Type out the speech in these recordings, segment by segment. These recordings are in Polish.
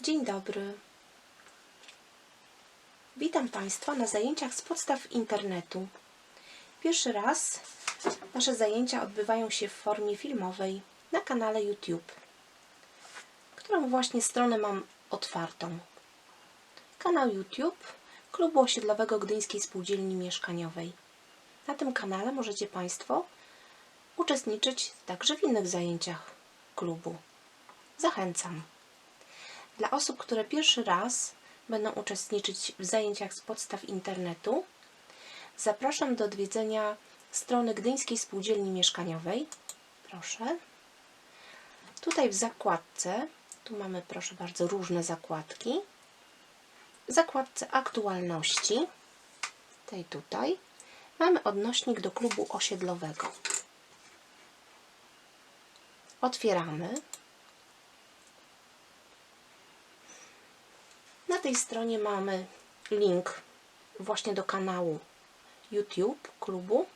Dzień dobry. Witam Państwa na zajęciach z podstaw internetu. Pierwszy raz nasze zajęcia odbywają się w formie filmowej na kanale YouTube, którą właśnie stronę mam otwartą. Kanał YouTube Klubu Osiedlowego Gdyńskiej Spółdzielni Mieszkaniowej. Na tym kanale możecie Państwo uczestniczyć także w innych zajęciach klubu. Zachęcam. Dla osób, które pierwszy raz będą uczestniczyć w zajęciach z podstaw internetu, zapraszam do odwiedzenia strony Gdyńskiej Spółdzielni Mieszkaniowej. Proszę. Tutaj w zakładce, tu mamy proszę bardzo różne zakładki. W zakładce aktualności, tej tutaj, mamy odnośnik do klubu osiedlowego. Otwieramy. Na tej stronie mamy link właśnie do kanału YouTube klubu,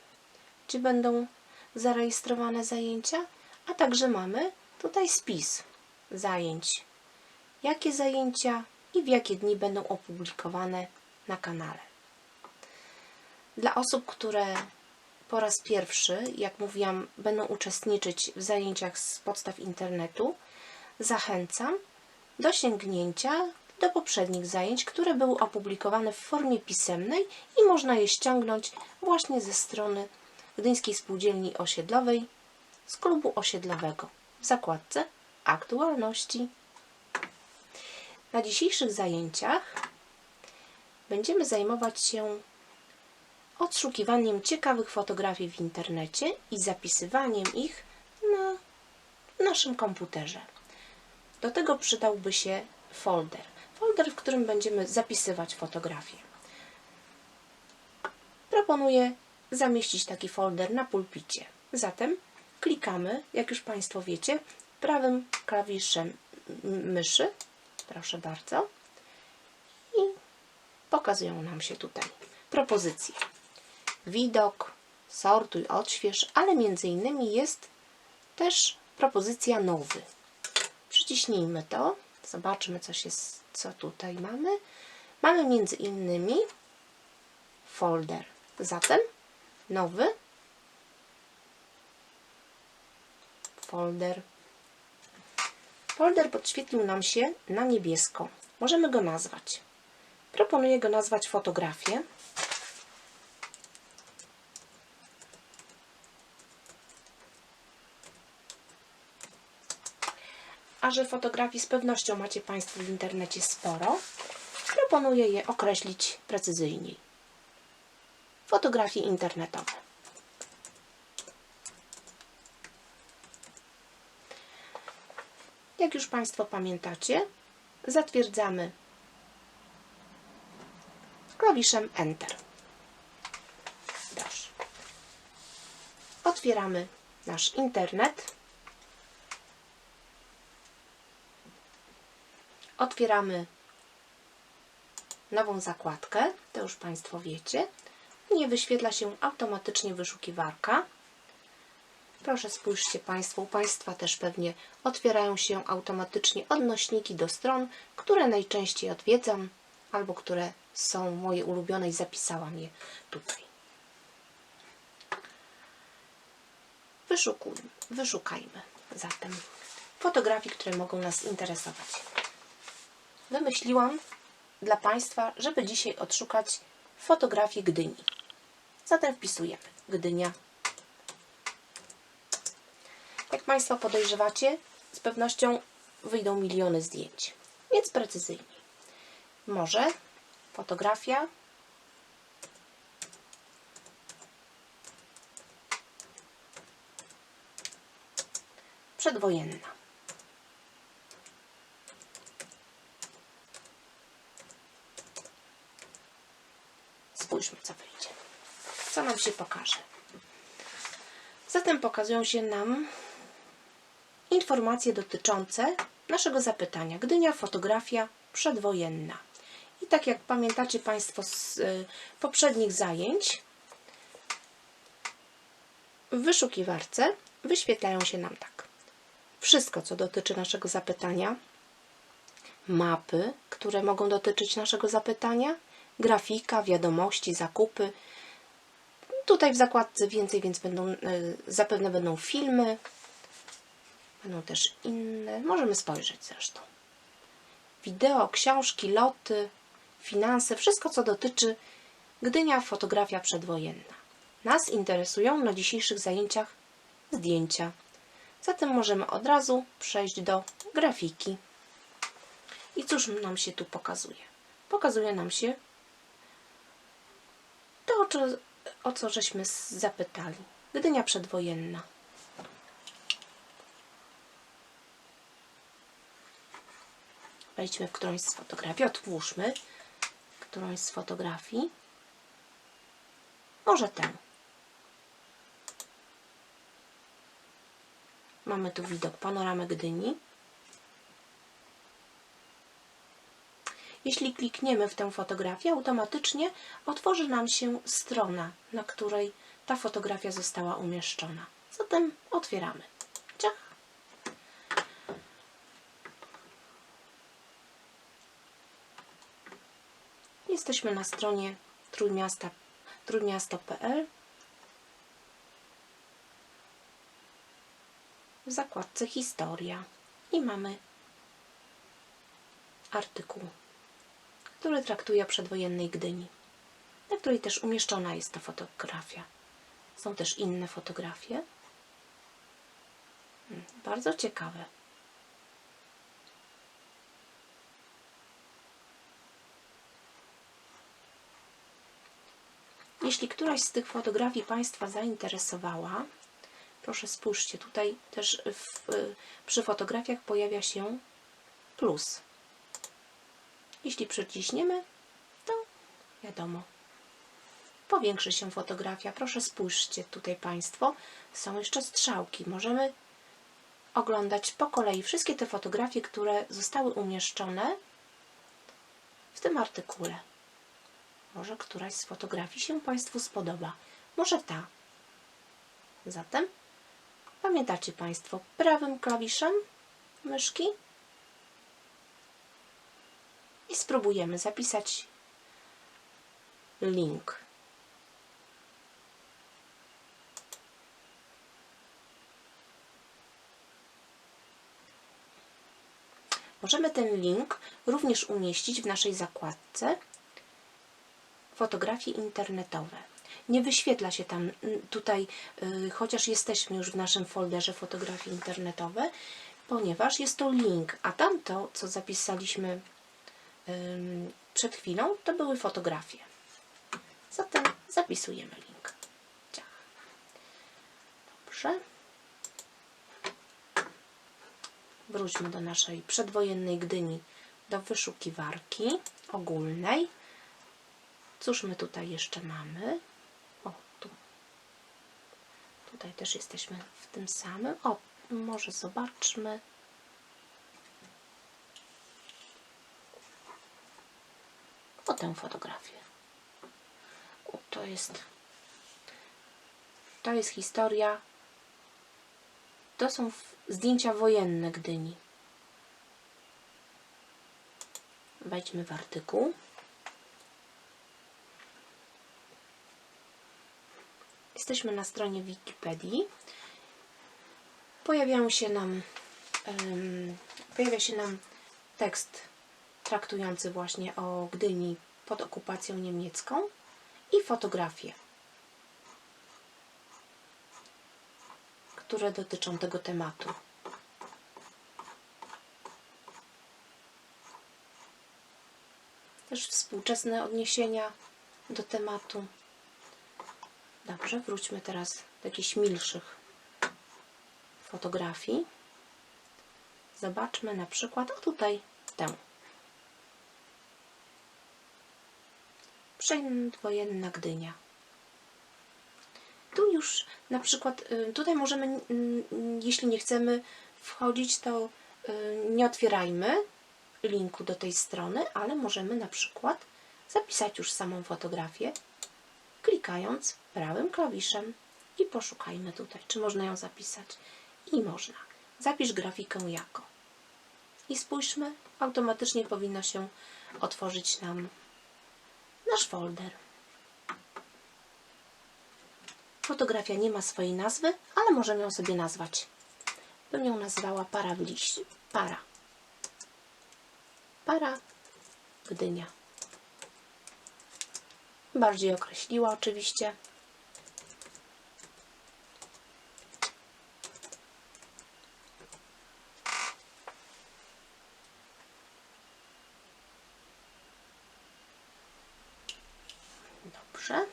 gdzie będą zarejestrowane zajęcia, a także mamy tutaj spis zajęć. Jakie zajęcia i w jakie dni będą opublikowane na kanale. Dla osób, które po raz pierwszy, jak mówiłam, będą uczestniczyć w zajęciach z podstaw internetu, zachęcam do sięgnięcia do poprzednich zajęć, które były opublikowane w formie pisemnej i można je ściągnąć właśnie ze strony Gdyńskiej Spółdzielni Osiedlowej z klubu osiedlowego w zakładce aktualności. Na dzisiejszych zajęciach będziemy zajmować się odszukiwaniem ciekawych fotografii w internecie i zapisywaniem ich na naszym komputerze. Do tego przydałby się folder. Folder, w którym będziemy zapisywać fotografie. Proponuję zamieścić taki folder na pulpicie. Zatem klikamy, jak już Państwo wiecie, prawym klawiszem myszy. Proszę bardzo. I pokazują nam się tutaj propozycje. Widok, sortuj, odśwież, ale między innymi jest też propozycja nowy. Przyciśnijmy to, zobaczmy co, się, co tutaj mamy. Mamy między innymi folder. Zatem nowy folder. Folder podświetlił nam się na niebiesko. Możemy go nazwać. Proponuję go nazwać fotografie. A że fotografii z pewnością macie Państwo w internecie sporo, proponuję je określić precyzyjniej. Fotografie internetowe. Jak już Państwo pamiętacie, zatwierdzamy klawiszem Enter. Dobrze. Otwieramy nasz internet. Otwieramy nową zakładkę, to już Państwo wiecie. Nie wyświetla się automatycznie wyszukiwarka. Proszę spójrzcie Państwo, u Państwa też pewnie otwierają się automatycznie odnośniki do stron, które najczęściej odwiedzam albo które są moje ulubione i zapisałam je tutaj. Wyszukuj, wyszukajmy zatem fotografii, które mogą nas interesować. Wymyśliłam dla Państwa, żeby dzisiaj odszukać fotografię Gdyni. Zatem wpisujemy Gdynia. Jak Państwo podejrzewacie, z pewnością wyjdą miliony zdjęć, więc precyzyjniej. Może fotografia przedwojenna. Spójrzmy, co wyjdzie. Co nam się pokaże. Zatem pokazują się nam informacje dotyczące naszego zapytania. Gdynia, fotografia przedwojenna. I tak jak pamiętacie Państwo z y, poprzednich zajęć, w wyszukiwarce wyświetlają się nam tak. Wszystko, co dotyczy naszego zapytania, mapy, które mogą dotyczyć naszego zapytania, grafika, wiadomości, zakupy. Tutaj w zakładce więcej, więc będą, y, zapewne będą filmy, będą też inne, możemy spojrzeć zresztą. Wideo, książki, loty, finanse, wszystko co dotyczy Gdynia fotografia przedwojenna. Nas interesują na dzisiejszych zajęciach zdjęcia. Zatem możemy od razu przejść do grafiki. I cóż nam się tu pokazuje? Pokazuje nam się to, co, o co żeśmy zapytali. Gdynia przedwojenna. Wejdźmy w którąś z fotografii, otwórzmy którąś z fotografii. Może tę. Mamy tu widok panoramy Gdyni. Jeśli klikniemy w tę fotografię, automatycznie otworzy nam się strona, na której ta fotografia została umieszczona. Zatem otwieramy. Ciach. Jesteśmy na stronie trójmiasta, trójmiasto.pl w zakładce Historia i mamy artykuł, który traktuje o przedwojennej Gdyni, na której też umieszczona jest ta fotografia. Są też inne fotografie. Hmm, Bardzo ciekawe. Jeśli któraś z tych fotografii Państwa zainteresowała, proszę spójrzcie, tutaj też w, przy fotografiach pojawia się plus. Jeśli przyciśniemy, to wiadomo, powiększy się fotografia. Proszę spójrzcie tutaj Państwo, są jeszcze strzałki. Możemy oglądać po kolei wszystkie te fotografie, które zostały umieszczone w tym artykule. Może któraś z fotografii się Państwu spodoba. Może ta. Zatem pamiętacie Państwo prawym klawiszem myszki i spróbujemy zapisać link. Możemy ten link również umieścić w naszej zakładce fotografie internetowe. Nie wyświetla się tam tutaj, y, chociaż jesteśmy już w naszym folderze fotografie internetowe, ponieważ jest to link, a tamto, co zapisaliśmy przed chwilą, to były fotografie. Zatem zapisujemy link. Dobrze. Wróćmy do naszej przedwojennej Gdyni, do wyszukiwarki ogólnej. Cóż my tutaj jeszcze mamy? O, tu. Tutaj też jesteśmy w tym samym. O, może zobaczmy. Tę fotografię. O, to jest to jest historia. To są zdjęcia wojenne Gdyni. Wejdźmy w artykuł. Jesteśmy na stronie Wikipedii. Pojawiają się nam, em, pojawia się nam tekst traktujący właśnie o Gdyni pod okupacją niemiecką i fotografie, które dotyczą tego tematu. Też współczesne odniesienia do tematu. Dobrze, wróćmy teraz do jakichś milszych fotografii. Zobaczmy na przykład, o tutaj tę. Przedwojenna Gdynia. Tu już na przykład, y, tutaj możemy, jeśli nie chcemy wchodzić, to y, nie otwierajmy linku do tej strony, ale możemy na przykład zapisać już samą fotografię klikając prawym klawiszem i poszukajmy tutaj, czy można ją zapisać. I można. Zapisz grafikę jako. i spójrzmy, automatycznie powinno się otworzyć nam nasz folder. Fotografia nie ma swojej nazwy, ale możemy ją sobie nazwać. Bym ją nazwała para w liście. Para. Para Gdynia. Bardziej określiła oczywiście. Dobrze.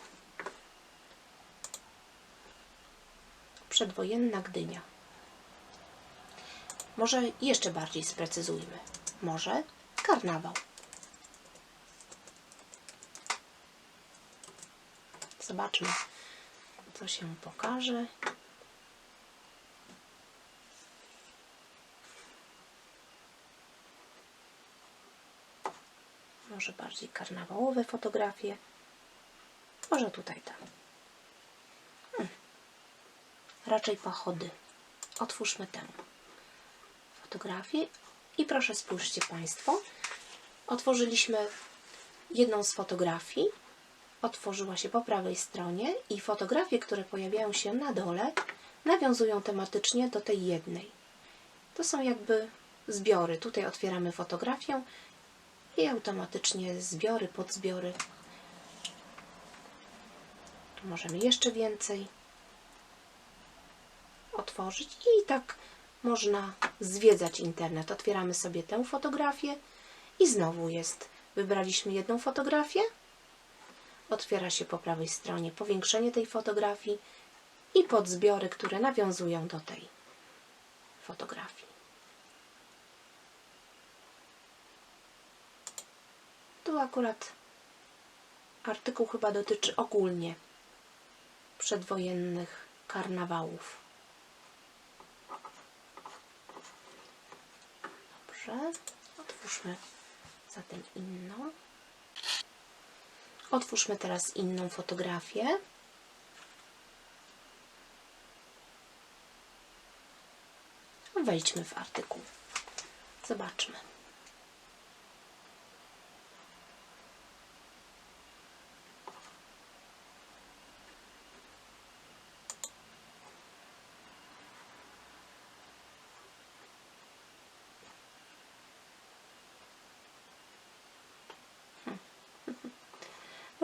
Przedwojenna Gdynia. Może jeszcze bardziej sprecyzujmy. Może karnawał. Zobaczmy, co się pokaże. Może bardziej karnawałowe fotografie. Może tutaj tak. Hmm. Raczej pochody. Otwórzmy tę fotografię i proszę spójrzcie Państwo. Otworzyliśmy jedną z fotografii. Otworzyła się po prawej stronie i fotografie, które pojawiają się na dole, nawiązują tematycznie do tej jednej. To są jakby zbiory. Tutaj otwieramy fotografię i automatycznie zbiory, podzbiory. Możemy jeszcze więcej otworzyć i tak można zwiedzać internet. Otwieramy sobie tę fotografię i znowu jest. Wybraliśmy jedną fotografię, otwiera się po prawej stronie powiększenie tej fotografii i podzbiory, które nawiązują do tej fotografii. Tu akurat artykuł chyba dotyczy ogólnie przedwojennych karnawałów. Dobrze, otwórzmy zatem inną. Otwórzmy teraz inną fotografię. Wejdźmy w artykuł. Zobaczmy.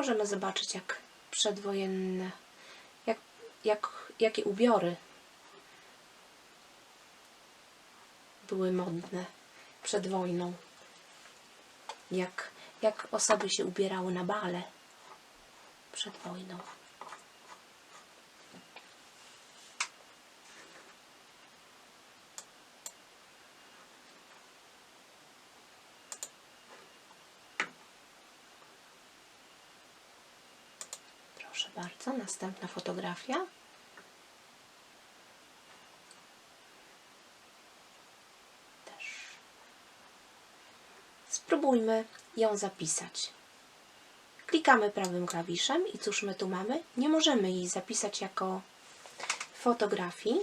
Możemy zobaczyć, jak przedwojenne, jak, jak, jakie ubiory były modne przed wojną. Jak, jak osoby się ubierały na bale przed wojną. Proszę bardzo, następna fotografia. Też. Spróbujmy ją zapisać. Klikamy prawym klawiszem i cóż my tu mamy? Nie możemy jej zapisać jako fotografii.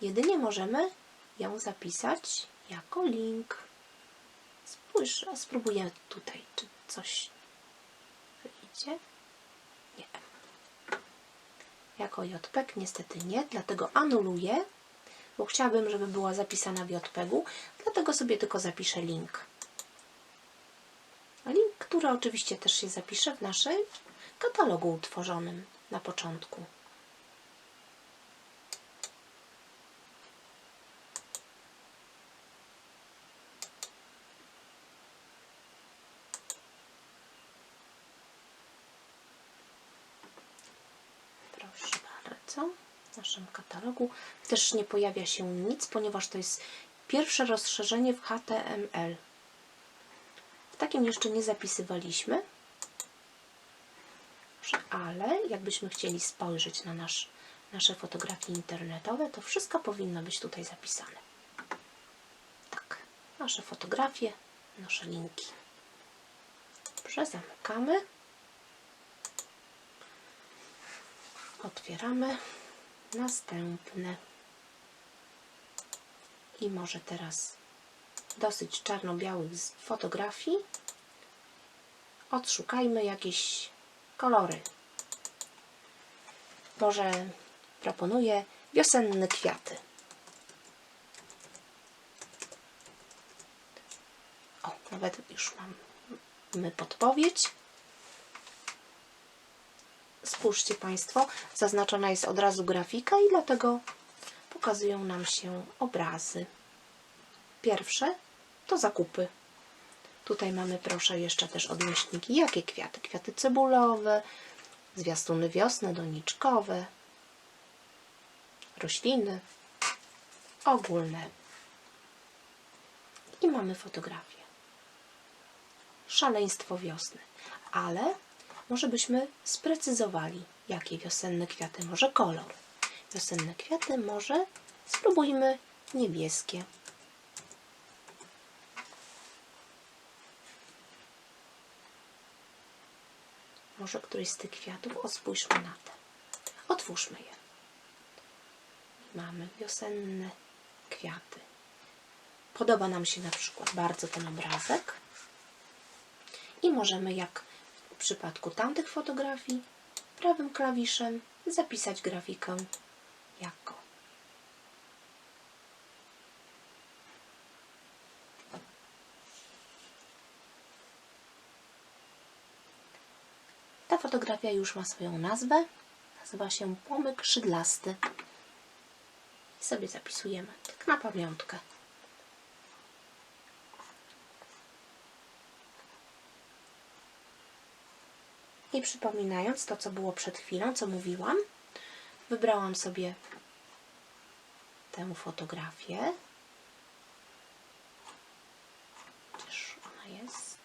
Jedynie możemy ją zapisać jako link. Spójrz, a spróbuję tutaj, czy coś wyjdzie. Jako JPEG niestety nie, dlatego anuluję, bo chciałabym, żeby była zapisana w JPEG-u, dlatego sobie tylko zapiszę link. Link, który oczywiście też się zapisze w naszym katalogu utworzonym na początku. Proszę bardzo, w naszym katalogu też nie pojawia się nic, ponieważ to jest pierwsze rozszerzenie w HTML. W takim jeszcze nie zapisywaliśmy, ale jakbyśmy chcieli spojrzeć na nasz, nasze fotografie internetowe, to wszystko powinno być tutaj zapisane. Tak, nasze fotografie, nasze linki. Dobrze, zamykamy. Otwieramy następne. I może teraz dosyć czarno-białych fotografii. Odszukajmy jakieś kolory. Może proponuję wiosenne kwiaty. O, nawet już mamy podpowiedź. Spójrzcie Państwo, zaznaczona jest od razu grafika i dlatego pokazują nam się obrazy. Pierwsze to zakupy. Tutaj mamy, proszę, jeszcze też odnośniki. Jakie kwiaty? Kwiaty cebulowe, zwiastuny wiosny, doniczkowe, rośliny ogólne. I mamy fotografię. Szaleństwo wiosny. Ale może byśmy sprecyzowali, jakie wiosenne kwiaty, może kolor. Wiosenne kwiaty, może spróbujmy niebieskie. Może któryś z tych kwiatów, o spójrzmy na te. Otwórzmy je. Mamy wiosenne kwiaty. Podoba nam się na przykład bardzo ten obrazek. I możemy, jak przypadku tamtych fotografii, prawym klawiszem zapisać grafikę jako. Ta fotografia już ma swoją nazwę. Nazywa się Płomyk Szydlasty. I sobie zapisujemy, tak na pamiątkę. I przypominając to, co było przed chwilą, co mówiłam, wybrałam sobie tę fotografię. Gdzież ona jest?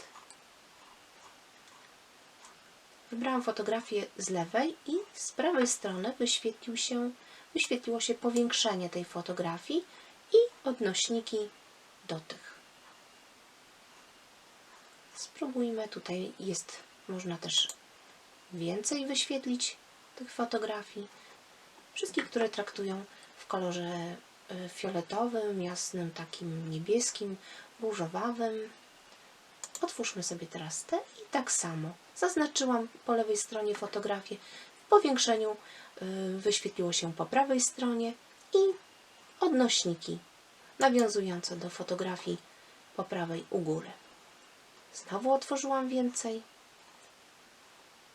Wybrałam fotografię z lewej i z prawej strony wyświetlił się, wyświetliło się powiększenie tej fotografii i odnośniki do tych. Spróbujmy, tutaj jest, można też więcej wyświetlić tych fotografii. Wszystkich, które traktują w kolorze y, fioletowym, jasnym, takim niebieskim, różowawym. Otwórzmy sobie teraz te i tak samo. Zaznaczyłam po lewej stronie fotografię. W powiększeniu y, wyświetliło się po prawej stronie i odnośniki nawiązujące do fotografii po prawej u góry. Znowu otworzyłam więcej.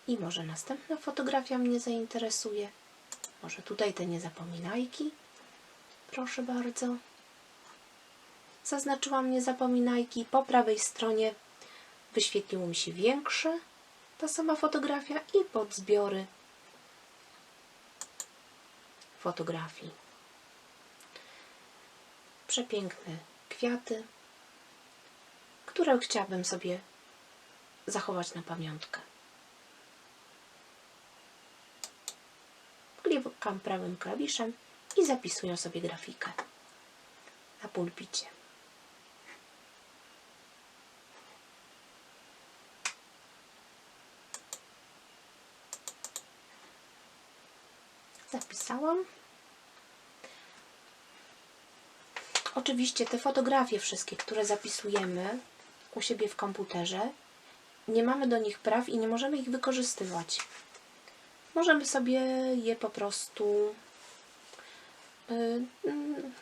I może następna fotografia mnie zainteresuje. Może tutaj te niezapominajki. Proszę bardzo. Zaznaczyłam niezapominajki. Po prawej stronie wyświetliło mi się większe ta sama fotografia i podzbiory fotografii. Przepiękne kwiaty, które chciałabym sobie zachować na pamiątkę. Klikam prawym klawiszem i zapisuję sobie grafikę na pulpicie. Zapisałam. Oczywiście te fotografie wszystkie, które zapisujemy u siebie w komputerze, nie mamy do nich praw i nie możemy ich wykorzystywać. Możemy sobie je po prostu y, mm,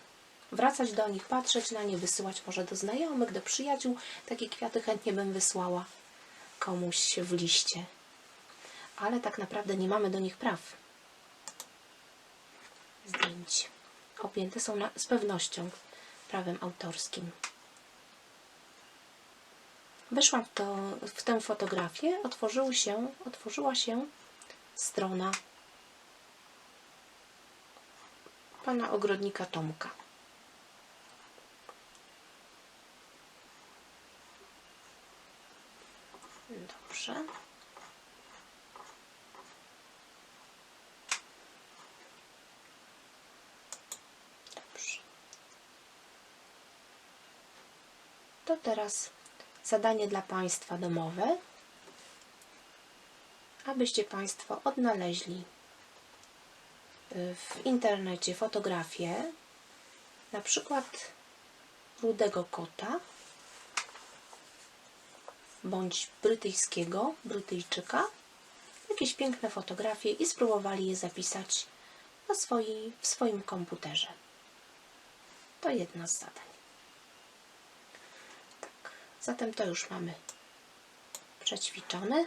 wracać do nich, patrzeć na nie, wysyłać może do znajomych, do przyjaciół. Takie kwiaty chętnie bym wysłała komuś w liście. Ale tak naprawdę nie mamy do nich praw. Zdjęć objęte są na, z pewnością prawem autorskim. Weszłam w, to, w tę fotografię, otworzył się, otworzyła się strona pana ogrodnika Tomka. Dobrze. Dobrze. To teraz zadanie dla Państwa domowe abyście Państwo odnaleźli y, w internecie fotografię, na przykład rudego kota bądź brytyjskiego, Brytyjczyka, jakieś piękne fotografie i spróbowali je zapisać na w swoim komputerze. To jedno z zadań. Tak, zatem to już mamy przećwiczone.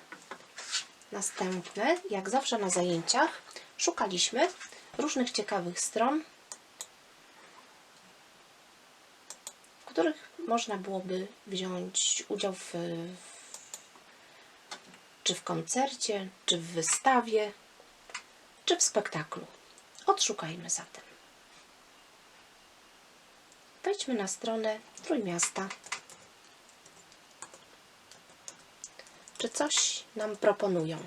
Następne, jak zawsze na zajęciach, szukaliśmy różnych ciekawych stron, w których można byłoby wziąć udział w, czy w koncercie, czy w wystawie, czy w spektaklu. Odszukajmy zatem. Wejdźmy na stronę Trójmiasta. Czy coś nam proponują?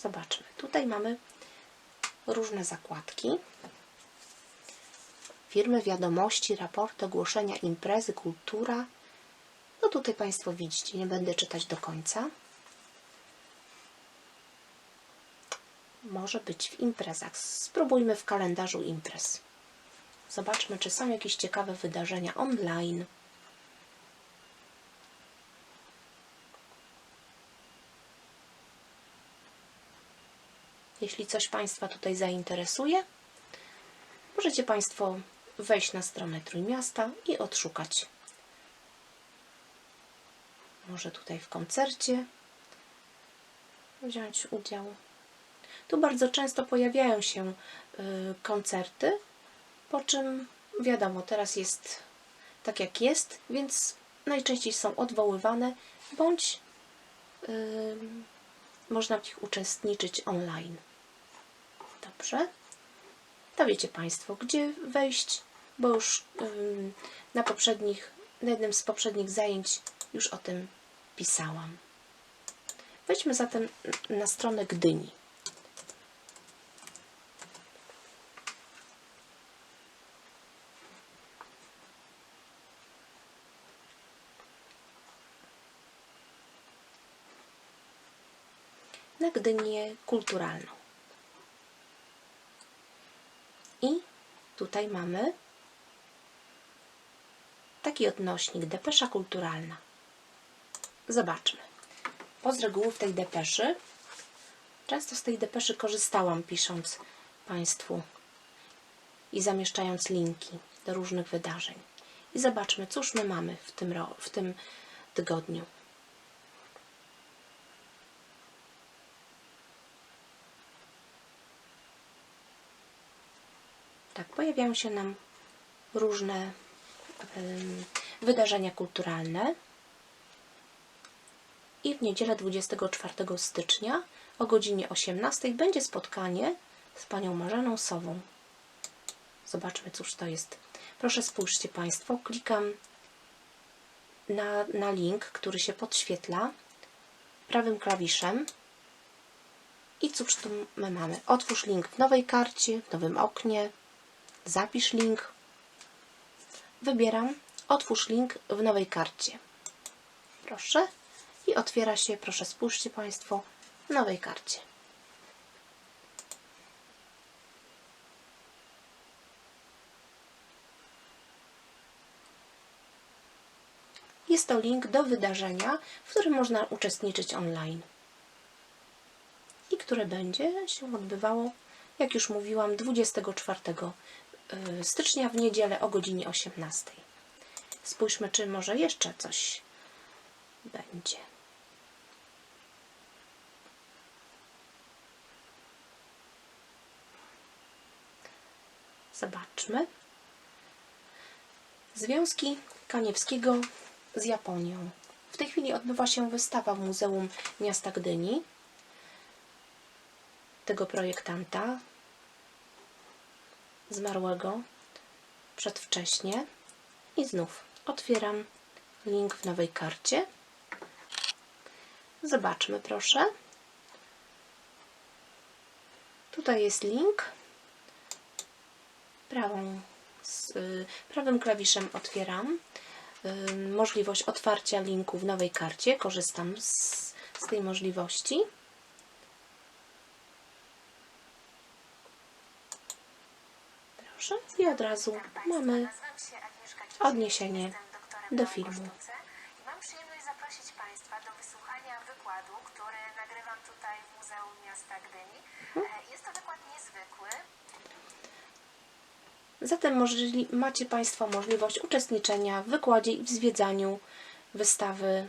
Zobaczmy. Tutaj mamy różne zakładki. Firmy, wiadomości, raporty, ogłoszenia, imprezy, kultura. No tutaj Państwo widzicie, nie będę czytać do końca. Może być w imprezach. Spróbujmy w kalendarzu imprez. Zobaczmy, czy są jakieś ciekawe wydarzenia online. Jeśli coś Państwa tutaj zainteresuje, możecie Państwo wejść na stronę Trójmiasta i odszukać. Może tutaj w koncercie wziąć udział. Tu bardzo często pojawiają się y, koncerty, po czym wiadomo, teraz jest tak jak jest, więc najczęściej są odwoływane bądź y, można w nich uczestniczyć online. Dobrze. To wiecie Państwo, gdzie wejść, bo już ym, na poprzednich, na jednym z poprzednich zajęć już o tym pisałam. Wejdźmy zatem na stronę Gdyni. Na Gdynię kulturalną. I tutaj mamy taki odnośnik, depesza kulturalna. Zobaczmy. Bo z reguły w tej depeszy, często z tej depeszy korzystałam pisząc Państwu i zamieszczając linki do różnych wydarzeń. I zobaczmy, cóż my mamy w tym, w tym tygodniu. Tak, pojawiają się nam różne wydarzenia kulturalne. I w niedzielę 24 stycznia o godzinie 18 będzie spotkanie z panią Marzeną Sową. Zobaczmy, cóż to jest. Proszę spójrzcie Państwo, klikam na, na link, który się podświetla prawym klawiszem. I cóż tu my mamy? Otwórz link w nowej karcie, w nowym oknie, zapisz link. Wybieram otwórz link w nowej karcie. Proszę. I otwiera się, proszę spójrzcie Państwo, w nowej karcie. Jest to link do wydarzenia, w którym można uczestniczyć online i które będzie się odbywało, jak już mówiłam, 24 y, stycznia w niedzielę o godzinie 18. Spójrzmy, czy może jeszcze coś będzie. Zobaczmy. Związki Kaniewskiego z Japonią. W tej chwili odbywa się wystawa w Muzeum Miasta Gdyni tego projektanta zmarłego przedwcześnie i znów otwieram link w nowej karcie. Zobaczmy proszę. Tutaj jest link. Prawą, z, y, prawym klawiszem otwieram y, możliwość otwarcia linku w nowej karcie. Korzystam z, z tej możliwości. Dobrze, i od razu mamy odniesienie do filmu. mam przyjemność zaprosić Państwa do wysłuchania wykładu, który nagrywam tutaj w Muzeum Miasta Gdyni. Mhm. E, Jest to wykład niezwykły. Zatem możli, macie Państwo możliwość uczestniczenia w wykładzie i w zwiedzaniu wystawy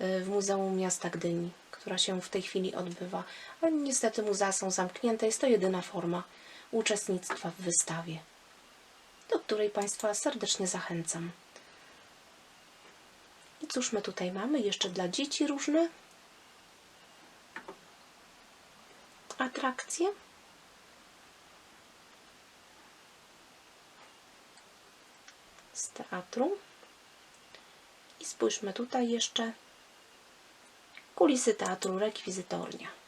y, w Muzeum Miasta Gdyni, która się w tej chwili odbywa. Ale niestety muzea są zamknięte, jest to jedyna forma uczestnictwa w wystawie, do której Państwa serdecznie zachęcam. I cóż my tutaj mamy? Jeszcze dla dzieci różne atrakcje. z teatru. I spójrzmy tutaj jeszcze. Kulisy teatru Rekwizytornia.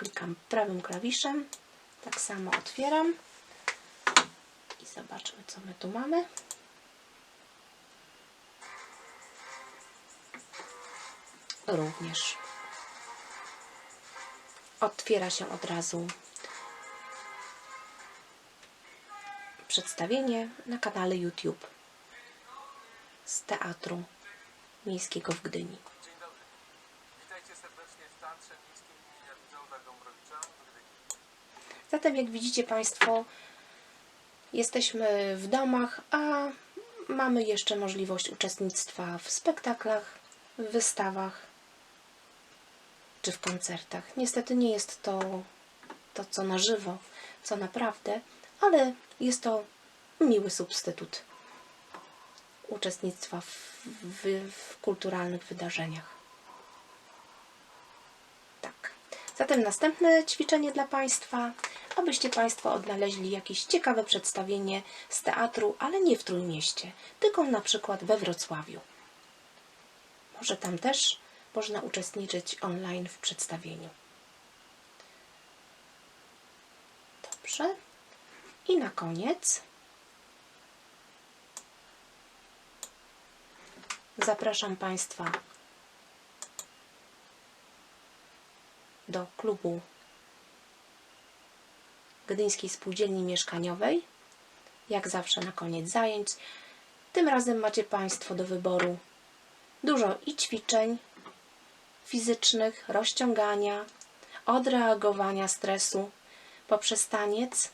Klikam prawym klawiszem. Tak samo otwieram. I zobaczmy, co my tu mamy. Również otwiera się od razu przedstawienie na kanale YouTube z Teatru Miejskiego w Gdyni. Dzień dobry. Witajcie serdecznie w Teatrze Miejskim Zatem, jak widzicie Państwo, jesteśmy w domach, a mamy jeszcze możliwość uczestnictwa w spektaklach, w wystawach czy w koncertach. Niestety nie jest to to, co na żywo, co naprawdę, ale jest to miły substytut uczestnictwa w, w, w kulturalnych wydarzeniach. Tak. Zatem następne ćwiczenie dla Państwa, abyście Państwo odnaleźli jakieś ciekawe przedstawienie z teatru, ale nie w Trójmieście, tylko na przykład we Wrocławiu. Może tam też można uczestniczyć online w przedstawieniu. Dobrze. I na koniec zapraszam Państwa do klubu Gdyńskiej Spółdzielni Mieszkaniowej. Jak zawsze na koniec zajęć. Tym razem macie Państwo do wyboru dużo i ćwiczeń fizycznych, rozciągania, odreagowania stresu poprzez taniec,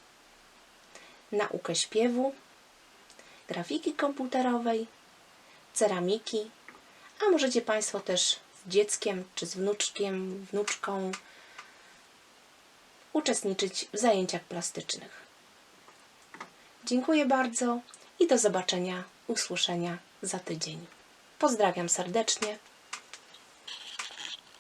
naukę śpiewu, grafiki komputerowej, ceramiki, a możecie Państwo też z dzieckiem czy z wnuczkiem, wnuczką uczestniczyć w zajęciach plastycznych. Dziękuję bardzo i do zobaczenia, usłyszenia za tydzień. Pozdrawiam serdecznie.